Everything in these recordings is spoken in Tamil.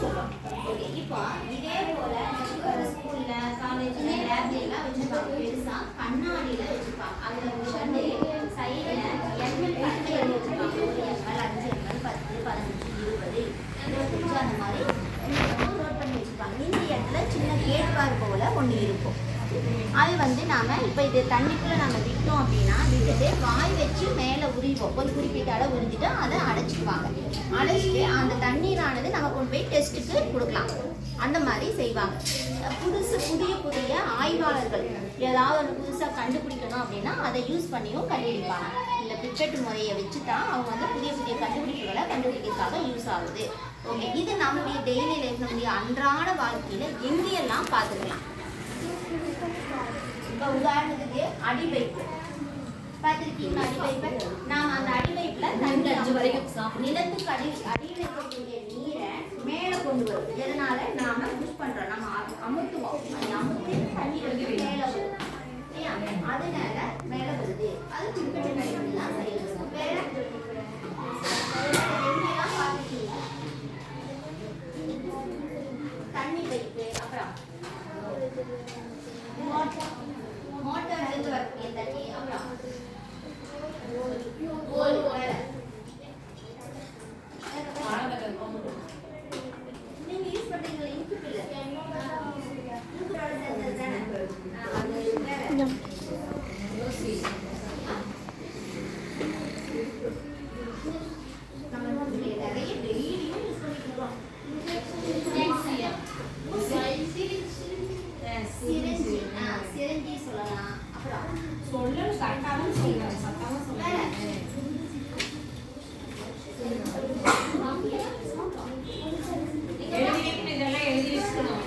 ஓகே இப்போ இதே போல ஸ்கூல்ல காலேஜ்ல லேப்ல எல்லாம் வச்சிருப்பாங்க பெருசா கண்ணாடியில வச்சிருப்பாங்க அதுல சைடுல கணக்கு எழுதி வச்சிருப்பாங்க ஒரு அஞ்சு பத்து பதினஞ்சு இருபது இருபத்தஞ்சு அந்த மாதிரி நோட் பண்ணி வச்சிருப்பாங்க இந்த இடத்துல சின்ன கேட் பார் போல ஒன்று இருக்கும் அது வந்து நாம் இப்போ இது தண்ணிக்குள்ளே நம்ம விட்டோம் அப்படின்னா விட்டுட்டு வாய் வச்சு மேலே உரிவோம். ஒரு குறிப்பிட்ட அளவு உறிஞ்சிட்டு அதை அடைச்சிக்குவாங்க. அடைச்சிட்டு அந்த தண்ணீரானது நம்ம கொண்டு போய் டெஸ்ட்டுக்கு கொடுக்கலாம். அந்த மாதிரி செய்வாங்க. புதுசு புதிய புதிய ஆய்வாளர்கள் ஏதாவது ஒன்று புதுசாக கண்டுபிடிக்கணும் அப்படின்னா அதை யூஸ் பண்ணியும் கண்டுபிடிப்பாங்க. இந்த பிப்பெட் முறையை வச்சு தான் அவங்க வந்து புதிய புதிய கண்டுபிடிப்புகளை கண்டுபிடிக்கிறதுக்காக யூஸ் ஆகுது. ஓகே இது நம்முடைய டெய்லி லைஃப் நம்முடைய அன்றாட வாழ்க்கையில் எங்கேயெல்லாம் பார்த்துக்கலாம்? இப்போ உதாரணத்துக்கு அடிவைப்பு. பார்த்துருக்கீங்களா அடிவைப்பை? நாம் அந்த அடிவைப்பில் தண்ணி அஞ்சு வரைக்கும் நிலத்துக்கு அடி அடியில் இருக்கக்கூடிய நீரை மேலே கொண்டு வருது. எதனால? நாம யூஸ் பண்ணுறோம் நம்ம அமுத்துவோம். அந்த அமுத்து தண்ணி வந்து மேலே வருது. அதனால மேலே வருது. அது குறிப்பிட்ட நேரத்துலாம் சரி வேற? தண்ணி வைப்பு. அப்புறம்? Motor health to in the சொல்லு கரெக்டாக சொல்லுங்க சத்தமாக சொல்லுங்க இதெல்லாம் எழுதி வச்சுக்கணும்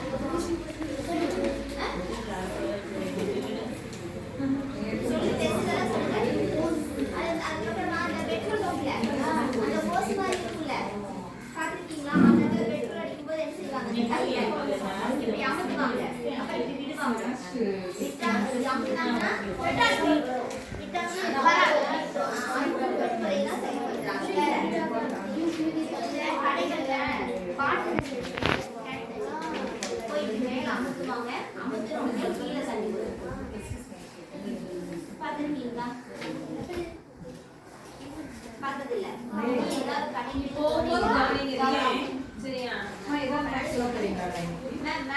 விடுவாங்க அப்புறம் விடுவாங்க சொல்லுவாங்க. ஐம்பத்தி ரெண்டு கீழே தண்ணி பார்த்துருக்கீங்களா? பார்த்ததில்ல. கடைக்கு போகும்போது சரியா? ஏதாவது மேம்